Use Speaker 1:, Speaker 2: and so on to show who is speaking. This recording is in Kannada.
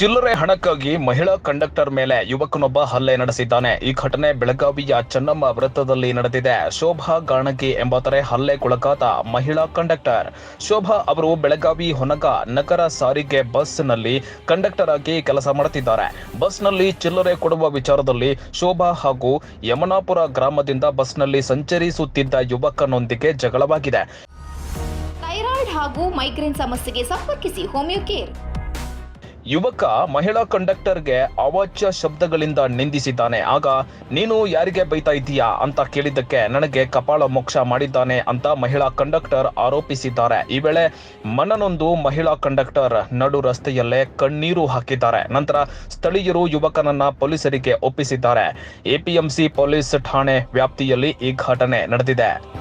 Speaker 1: ಚಿಲ್ಲರೆ ಹಣಕ್ಕಾಗಿ ಮಹಿಳಾ ಕಂಡಕ್ಟರ್ ಮೇಲೆ ಯುವಕನೊಬ್ಬ ಹಲ್ಲೆ ನಡೆಸಿದ್ದಾನೆ. ಈ ಘಟನೆ ಬೆಳಗಾವಿಯ ಚೆನ್ನಮ್ಮ ವೃತ್ತದಲ್ಲಿ ನಡೆದಿದೆ. ಶೋಭಾ ಗಾಣಗಿ ಎಂಬಾತರೆ ಹಲ್ಲೆಗೊಳಗಾದ ಮಹಿಳಾ ಕಂಡಕ್ಟರ್. ಶೋಭಾ ಅವರು ಬೆಳಗಾವಿ ಹೊನಗ ನಗರ ಸಾರಿಗೆ ಬಸ್ನಲ್ಲಿ ಕಂಡಕ್ಟರ್ ಆಗಿ ಕೆಲಸ ಮಾಡುತ್ತಿದ್ದಾರೆ. ಬಸ್ನಲ್ಲಿ ಚಿಲ್ಲರೆ ಕೊಡುವ ವಿಚಾರದಲ್ಲಿ ಶೋಭಾ ಹಾಗೂ ಯಮನಾಪುರ ಗ್ರಾಮದಿಂದ ಬಸ್ನಲ್ಲಿ ಸಂಚರಿಸುತ್ತಿದ್ದ ಯುವಕನೊಂದಿಗೆ ಜಗಳವಾಗಿದೆ.
Speaker 2: ಥೈರಾಯ್ಡ್ ಹಾಗೂ ಮೈಗ್ರೇನ್ ಸಮಸ್ಯೆಗೆ ಸಂಪರ್ಕಿಸಿ ಹೋಮಿಯೋ
Speaker 1: ಯುವಕ ಮಹಿಳಾ ಕಂಡಕ್ಟರ್ಗೆ ಅವಾಚ್ಯ ಶಬ್ದಗಳಿಂದ ನಿಂದಿಸಿದ್ದಾನೆ. ಆಗ, ನೀನು ಯಾರಿಗೆ ಬೈತಾ ಇದ್ದೀಯಾ? ಅಂತ ಕೇಳಿದ್ದಕ್ಕೆ ನನಗೆ ಕಪಾಳ ಮೋಕ್ಷ ಮಾಡಿದ್ದಾನೆ ಅಂತ ಮಹಿಳಾ ಕಂಡಕ್ಟರ್ ಆರೋಪಿಸಿದ್ದಾರೆ. ಈ ವೇಳೆ ಮನನೊಂದು ಮಹಿಳಾ ಕಂಡಕ್ಟರ್ ನಡು ರಸ್ತೆಯಲ್ಲೇ ಕಣ್ಣೀರು ಹಾಕಿದ್ದಾರೆ. ನಂತರ ಸ್ಥಳೀಯರು ಯುವಕನನ್ನ ಪೊಲೀಸರಿಗೆ ಒಪ್ಪಿಸಿದ್ದಾರೆ. ಎಪಿಎಂಸಿ ಪೊಲೀಸ್ ಠಾಣೆ ವ್ಯಾಪ್ತಿಯಲ್ಲಿ ಈ ಘಟನೆ ನಡೆದಿದೆ.